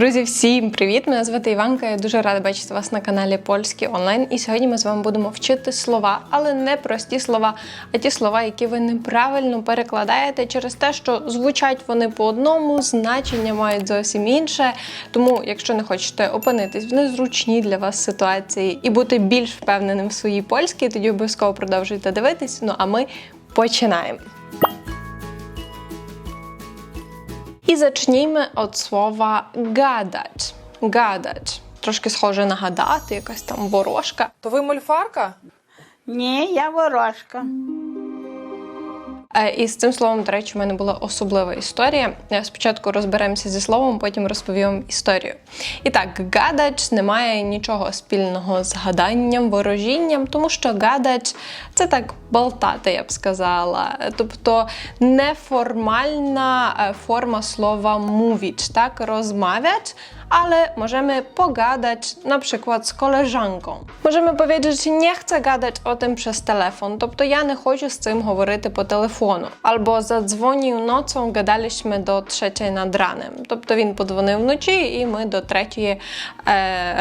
Друзі, всім привіт! Мене звати Іванка. Я дуже рада бачити вас на каналі Польський онлайн. І сьогодні ми з вами будемо вчити слова, але не прості слова, а ті слова, які ви неправильно перекладаєте через те, що звучать вони по одному, значення мають зовсім інше. Тому, якщо не хочете опинитись в незручній для вас ситуації і бути більш впевненим в своїй польській, тоді обов'язково продовжуйте дивитись. Ну а ми починаємо. І зачнімо від слова gadać. Гадać. Трошки схоже на гадати, якась там ворожка. То ви мольфарка? Ні, я ворожка. Е, І з цим словом, до речі, у мене була особлива історія. Спочатку розберемося зі словом, потім розповім історію. І так, гадач не має нічого спільного з гаданням, ворожінням, тому що гадач це так болтати, я б сказала. Тобто неформальна е, форма слова mówić, так, розмовляć, ale możemy pogadać na przykład z koleżanką. Możemy powiedzieć, nie chcę gadać o tym przez telefon, тобто я не хочу з цим говорити по телефону. Albo zadzwonił nocą, gadaliśmy do trzeciej nad ranem. Тобто він подзвонив вночі, і ми до третьої е,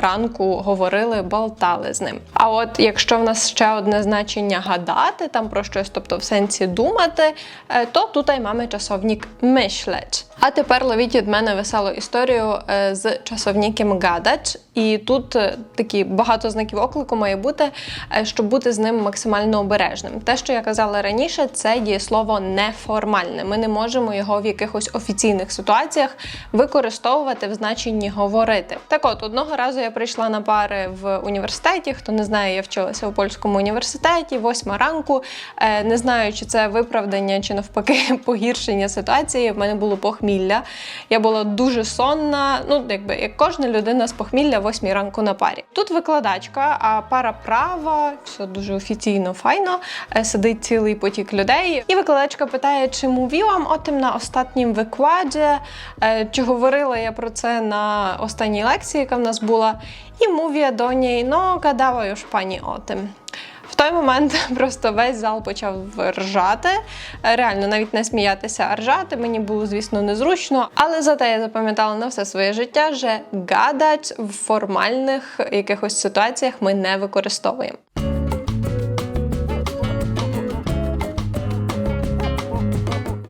ранку говорили, болтали з ним. А от якщо в нас ще одне значення гадати, там про щось, тобто в сенсі думати, е, то тут маємо часовник myśleć. А тепер ловіть від мене веселу історію е, з часовником гадач. І тут е, такі багато знаків оклику має бути, е, щоб бути з ним максимально обережним. Те, що я казала раніше, це дієслово неформальне. Ми не можемо його в якихось офіційних ситуаціях використовувати в значенні говорити. Так от, одного разу я прийшла на пари в університеті. Хто не знає, я вчилася у польському університеті, восьма ранку. Е, Не знаю, чи це виправдання, чи навпаки погіршення ситуації. В мене було похмілля. Я була дуже сонна. Ну, якби як кожна людина з похмілля, восьмій ранку на парі. Тут викладачка, а пара права, все дуже офіційно, файно. е, Сидить цілий потік людей. І викладачка питає, чи o tym на останнім викладі, е, чи говорила я про це на останній лекції, яка в нас була. І mówię до неї, ну, гадала już пані о тим. В той момент просто весь зал почав ржати. Е, Реально, навіть не сміятися, а ржати. Мені було, звісно, незручно. Але зате я запам'ятала на все своє життя, що гадать в формальних якихось ситуаціях ми не використовуємо.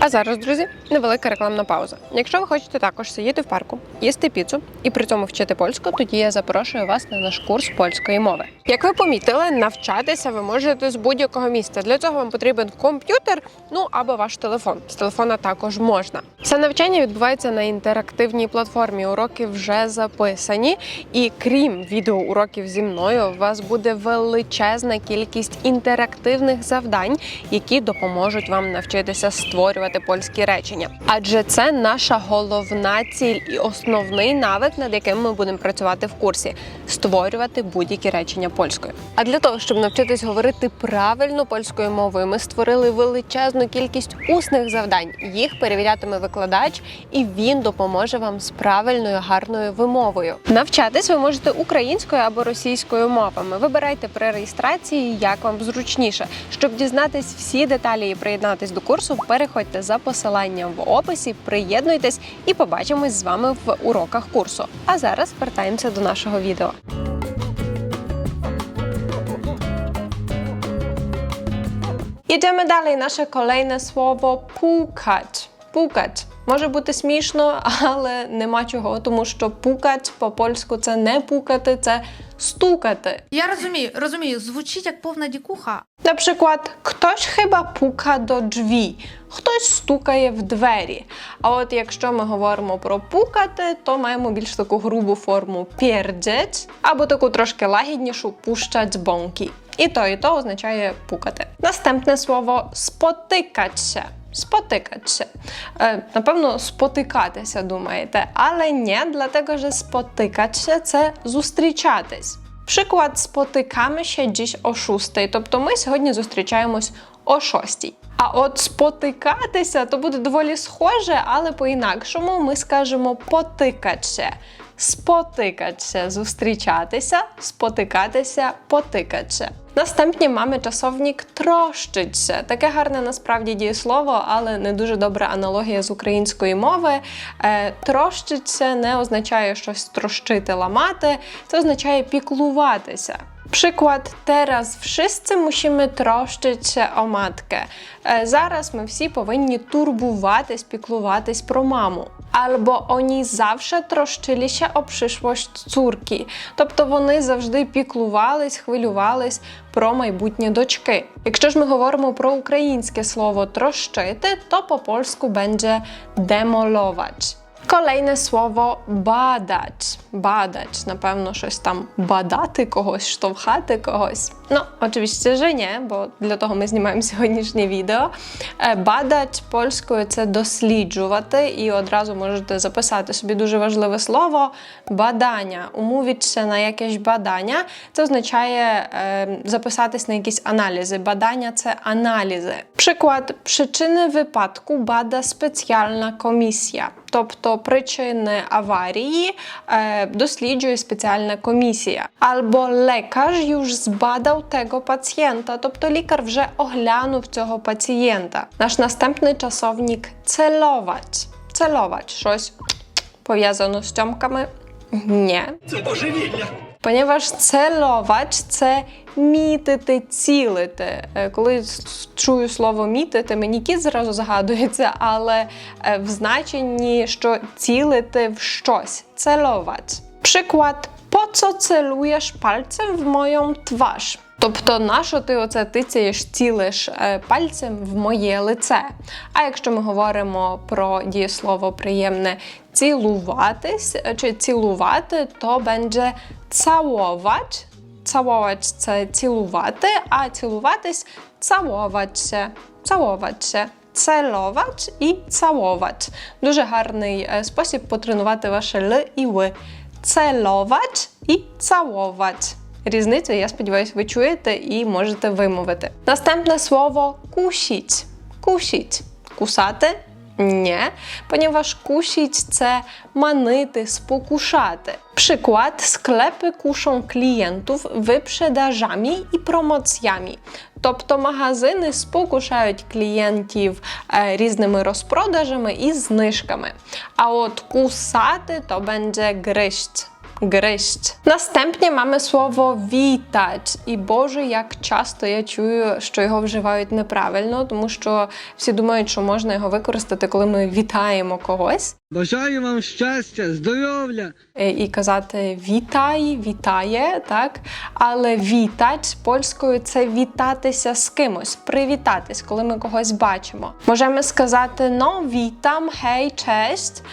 А зараз, друзі, невелика рекламна пауза. Якщо ви хочете також сидіти в парку, їсти піцу і при цьому вчити польську, тоді я запрошую вас на наш курс польської мови. Як ви помітили, навчатися ви можете з будь-якого місця. Для цього вам потрібен комп'ютер, ну або ваш телефон. З телефона також можна. Все навчання відбувається на інтерактивній платформі. Уроки вже записані, і крім відеоуроків зі мною, у вас буде величезна кількість інтерактивних завдань, які допоможуть вам навчитися створювати польські речення. Адже це наша головна ціль і основний навик, над яким ми будемо працювати в курсі створювати будь-які речення польською. А для того, щоб навчитись говорити правильно польською мовою, ми створили величезну кількість усних завдань. Їх перевірятиме викладач, і він допоможе вам з правильною гарною вимовою. Навчатись ви можете українською або російською мовами. Вибирайте при реєстрації, як вам зручніше. Щоб дізнатись всі деталі і приєднатись до курсу, переходьте за посиланням в описі, приєднуйтесь і побачимось з вами в уроках курсу. А зараз вертаємося до нашого відео. Idziemy dalej. Nasze kolejne słowo pukać. Pukać. Може бути смішно, але нема чого, тому що пукать по польську це не пукати, це стукати. Я розумію, розумію, звучить як повна дікуха. Przykład ktoś chyba puka do drzwi, хтось стукає в двері. А от якщо ми говоримо про пукати, то маємо більш таку грубу форму pierdzieć, або таку трошки лагіднішу puszczać bąki. І то, і то означає пукати. Наступне слово спотикać się. Spotykać się. Напевно, спотикатися, думаєте, але ні, dlatego, że spotykać się – це зустрічатись. Przykład, spotykamy się dziś o 6, тобто ми сьогодні зустрічаємось о 6. А от спотикатися то буде доволі схоже, але по-інакшому ми скажемо потикатися. Спотикатися, зустрічатися, спотикатися, потикатися. Наступні mamy czasownik трощиться. Таке гарне насправді дієслово, але не дуже добра аналогія з української мови. Е, трощиться не означає щось трощити, ламати, це означає піклуватися. Przykład, teraz wszyscy musimy troszczyć się o matkę. Зараз ми всі повинні турбуватись, піклуватись про маму. Або вони завжди troszczyli о przyszłość córki. Тобто вони завжди піклувались, хвилювались про майбутнє дочки. Якщо ж ми говоримо про українське слово трощити, то по польську буде demolować. Kolejne słowo badać. Badać, na pewno щось там бадати когось, штовхати когось. Ну, oczywiście, że nie, бо для того ми знімаємо сьогоднішнє відео. Е, Бадать польською це досліджувати, і одразу можете записати собі дуже важливе слово бадання. Умовитися на якесь бадання. Це означає е, записатись на якісь аналізи. Бадання це аналізи. Приклад причини випадку бада спеціальна комісія. Тобто причини аварії е, досліджує спеціальна комісія. Або лікар вже збадав того пацієнта, тобто лікар вже оглянув цього пацієнта. Наш наступний часовник целовать. Целовать щось пов'язано з тьомками. Ні. Це божевілля. Ponieważ celować це мітити, цілити. Е, Коли чую слово мітити, мені кіт зразу згадується, але е, в значенні, що цілити в щось. целовач. Przykład, po co celujesz palcem w moją twarz? Тобто, на що ти оце тицяєш, цілиш е, пальцем в моє лице? А якщо ми говоримо про дієслово приємне цілуватись чи цілувати, то będzie całować. Całować це цілувати, а цілуватись całować się. Целовать і całować. Дуже гарний е, спосіб потренувати ваше Л і В. Целовать і całować. Різницю, я сподіваюся, ви чуєте і можете вимовити. Наступне слово кусіть. Кусіть. Кусати? Nie, ponieważ kusić це манити, спокушати. Przykład, sklepy kuszą klientów wyprzedażami i promocjami. Тобто магазини спокушають клієнтів е, різними розпродажами і знижками. А от кусати то będzie gryźć. Gryźć. Następnie mamy słowo witać. І Боже, як часто я чую, що його вживають неправильно, тому що всі думають, що можна його використати, коли ми вітаємо когось. Бажаю вам щастя, здоров'я. Е, І казати вітай, вітає, так? Але вітать польською це вітатися з кимось, привітатись, коли ми когось бачимо. Можемо сказати ну, вітам, гей, честь.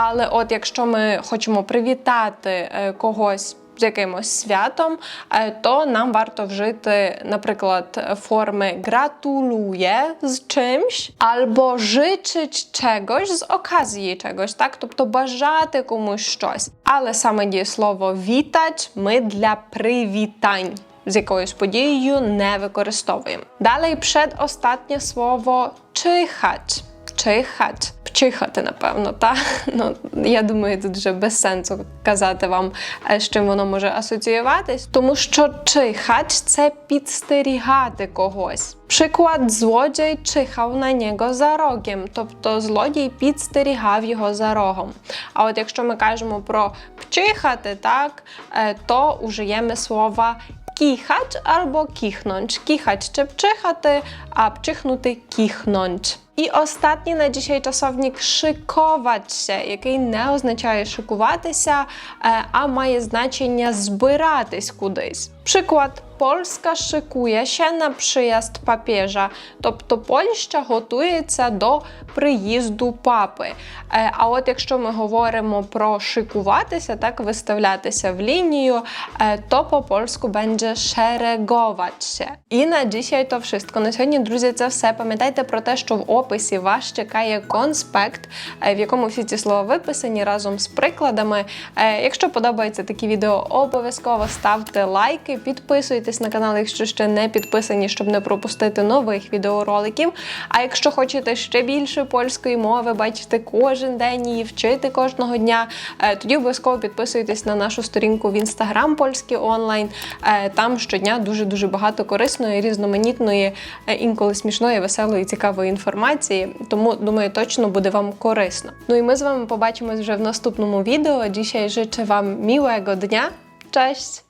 Але от якщо ми хочемо привітати е, когось з якимось святом, е, то нам варто вжити, наприклад, форми gratuluję з чимсь, або życzyć czegoś з okazji czegoś, так? Тобто бажати комусь щось. Але саме дієслово вітать ми для привітань. З якоюсь подією не використовуємо. Далі предостаннє слово чихать. Чихать. Чихати, напевно, та ну я думаю, тут вже без сенсу казати вам, е, з чим воно може асоціюватись, тому що чихать це підстерігати когось. Приклад, злодій чихав на нього за рогом, тобто злодій підстерігав його за рогом. А от якщо ми кажемо про пчихати, так, е, то ужиємо слова kichać albo kichnąć. Kichać czy pczychати, a pczychnuty kichnąć. І останній на dzisiaj czasownik szykować się, який не означає шикуватися, е, а має значення збиратись кудись. Приклад Польська шикує się на przyjazd papieża, тобто Польща готується до приїзду папи. Е, А от якщо ми говоримо про шикуватися, так виставлятися в лінію, е, то по польську będzie szeregować. І на dzisiaj to wszystko. На сьогодні, друзі, це все. Пам'ятайте про те, що в описі описі вас чекає конспект, е, в якому всі ці слова виписані разом з прикладами. Е, Якщо подобаються такі відео, обов'язково ставте лайки, підписуйтесь на канал, якщо ще не підписані, щоб не пропустити нових відеороликів. А якщо хочете ще більше польської мови, бачити кожен день її вчити кожного дня, е, тоді обов'язково підписуйтесь на нашу сторінку в інстаграм польський онлайн. Там щодня дуже дуже багато корисної, різноманітної, інколи смішної, веселої, цікавої інформації. Тому думаю, точно буде вам корисно. Ну і ми з вами побачимось вже в наступному відео. Dzisiaj życzę Wam miłego dnia. Cześć!